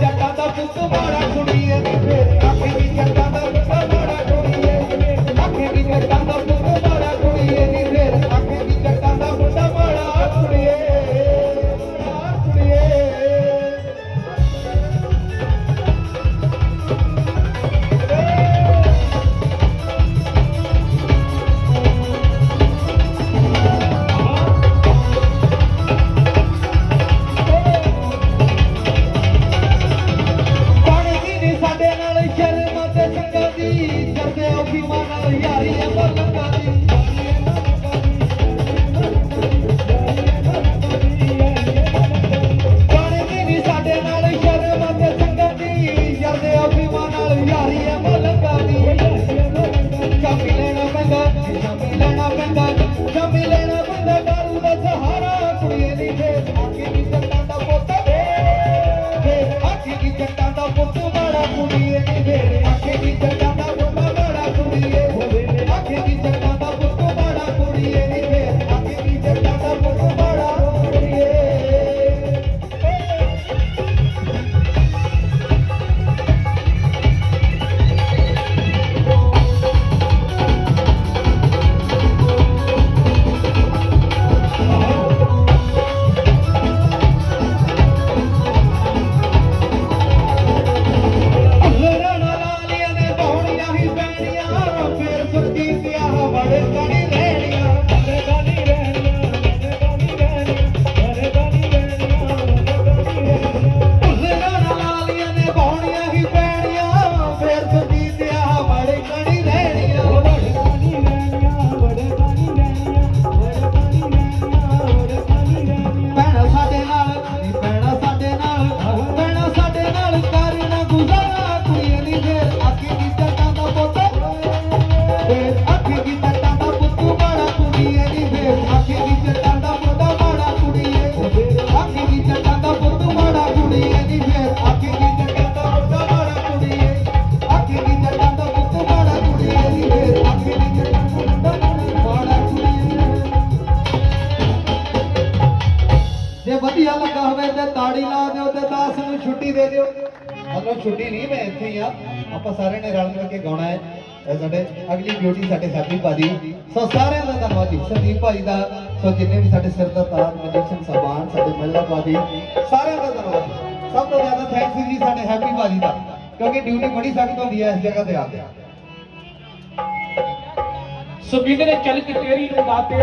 ਜੱਟਾਂ ਦਾ ਪੁੱਤ ਮਾੜਾ ਕੁੜੀਏ ਆਖੇ ਵੀ ਜੱਟਾਂ ਦਾ ਪੁੱਤ ਮਾੜਾ ਕੁੜੀਏ ਆਖੇ ਵੀ ਜੱਟਾਂ ਦਾ ਪੁੱਤ ਲੈਣਾ ਪੈਂਦਾ ਜੰਮੀ ਲੈਣਾ ਪੈਂਦਾ ਦਾਰੂ ਦਾ ਸਹਾਰਾ ਕੁੜੀਏ ਦੀ ਖੇਤ ਆ ਕੇ ਤੇ ਤਾੜੀ ਲਾ ਦਿਓ ਤੇ 10 ਨੂੰ ਛੁੱਟੀ ਦੇ ਦਿਓ। ਮਤਲਬ ਛੁੱਟੀ ਨਹੀਂ, ਮੈਂ ਇੱਥੇ ਹੀ ਆ। ਆਪਾਂ ਸਾਰੇ ਨੇ ਰਲ ਮਿਲ ਕੇ ਗਾਉਣਾ ਹੈ। ਇਹ ਸਾਡੇ ਅਗਲੀ ਡਿਊਟੀ ਸਾਡੇ ਸਾਡੀ ਭਾਜੀ। ਸੋ ਸਾਰਿਆਂ ਦਾ ਧੰਨਵਾਦ ਜੀ। ਸੰਦੀਪ ਭਾਜੀ ਦਾ, ਸੋ ਜਿੰਨੇ ਵੀ ਸਾਡੇ ਸਿਰ ਦਾ ਤਾਜ ਮਜੀਸ਼ਨ ਸਮਾਨ ਸਾਡੇ ਮੱਲਾ ਭਾਜੀ, ਸਾਰਿਆਂ ਦਾ ਧੰਨਵਾਦ ਸਭ ਤੋਂ ਜ਼ਿਆਦਾ ਥੈਂਕਸ ਜੀ ਸਾਡੇ ਹੈਪੀ ਭਾਜੀ ਦਾ, ਕਿਉਂਕਿ ਡਿਊਟੀ ਬੜੀ ਸਖਤ ਹੁੰਦੀ ਹੈ ਇਸ ਜਗ੍ਹਾ ਤੇ ਆ ਕੇ। ਸੁਬੀਦਰ ਨੇ ਚਲ ਕੇ ਤੇਰੀ ਨੂੰ ਦਾਤੇ।